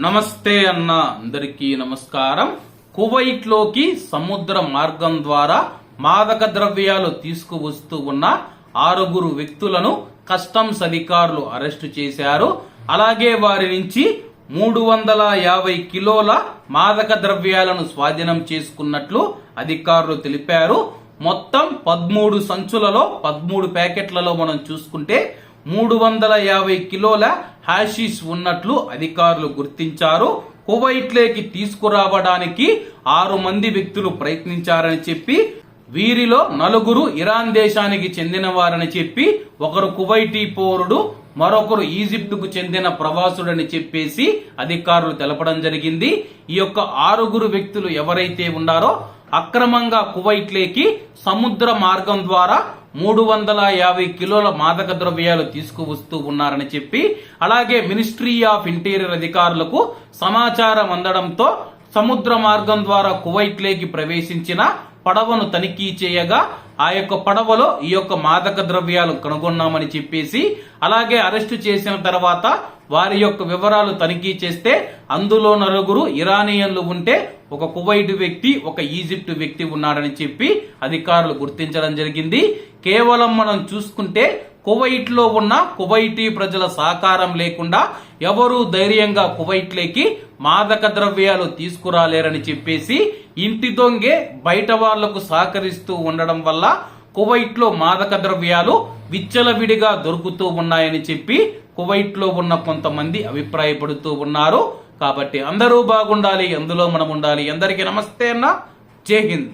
నమస్తే అన్న అందరికీ నమస్కారం. కువైట్లోకి సముద్ర మార్గం ద్వారా మాదక ద్రవ్యాలు తీసుకువస్తూ ఉన్న ఆరుగురు వ్యక్తులను కస్టమ్స్ అధికారులు అరెస్టు చేశారు. అలాగే వారి నుంచి మూడు వందల యాభై కిలోల మాదక ద్రవ్యాలను స్వాధీనం చేసుకున్నట్లు అధికారులు తెలిపారు. మొత్తం పదమూడు సంచులలో పదమూడు ప్యాకెట్లలో మనం చూసుకుంటే మూడు వందల యాభై కిలోల హాషీష్ ఉన్నట్లు అధికారులు గుర్తించారు. కువైట్లోకి తీసుకురావడానికి ఆరు మంది వ్యక్తులు ప్రయత్నించారని చెప్పి వీరిలో నలుగురు ఇరాన్ దేశానికి చెందిన వారని చెప్పి ఒకరు కువైటీ పౌరుడు మరొకరు ఈజిప్టుకు చెందిన ప్రవాసుడని చెప్పేసి అధికారులు తెలపడం జరిగింది. ఈ యొక్క ఆరుగురు వ్యక్తులు ఎవరైతే ఉన్నారో అక్రమంగా కువైట్లేకి సముద్ర మార్గం ద్వారా మూడు వందల యాభై కిలోల మాదక ద్రవ్యాలు తీసుకువస్తూ ఉన్నారని చెప్పి అలాగే మినిస్ట్రీ ఆఫ్ ఇంటీరియర్ అధికారులకు సమాచారం అందడంతో సముద్ర మార్గం ద్వారా కువైట్లేకి ప్రవేశించిన పడవను తనిఖీ చేయగా ఆ యొక్క పడవలో ఈ యొక్క మాదక ద్రవ్యాలు కనుగొన్నామని చెప్పేసి అలాగే అరెస్టు చేసిన తర్వాత వారి యొక్క వివరాలు తనిఖీ చేస్తే అందులో నలుగురు ఇరానియన్లు ఉంటే ఒక కువైట్ వ్యక్తి ఒక ఈజిప్ట్ వ్యక్తి ఉన్నాడని చెప్పి అధికారులు గుర్తించడం జరిగింది. కేవలం మనం చూసుకుంటే కువైట్లో ఉన్న కువైటీ ప్రజల సహకారం లేకుండా ఎవరూ ధైర్యంగా కువైట్లోకి మాదక ద్రవ్యాలు తీసుకురాలేరని చెప్పేసి ఇంటి దొంగే బయట వాళ్ళకు సహకరిస్తూ ఉండడం వల్ల కువైట్లో మాదక ద్రవ్యాలు విచ్చలవిడిగా దొరుకుతూ ఉన్నాయని చెప్పి కువైట్లో ఉన్న కొంతమంది అభిప్రాయపడుతూ ఉన్నారు. కాబట్టి అందరూ బాగుండాలి అందులో మనం ఉండాలి. అందరికీ నమస్తే అన్న. జై హింద్.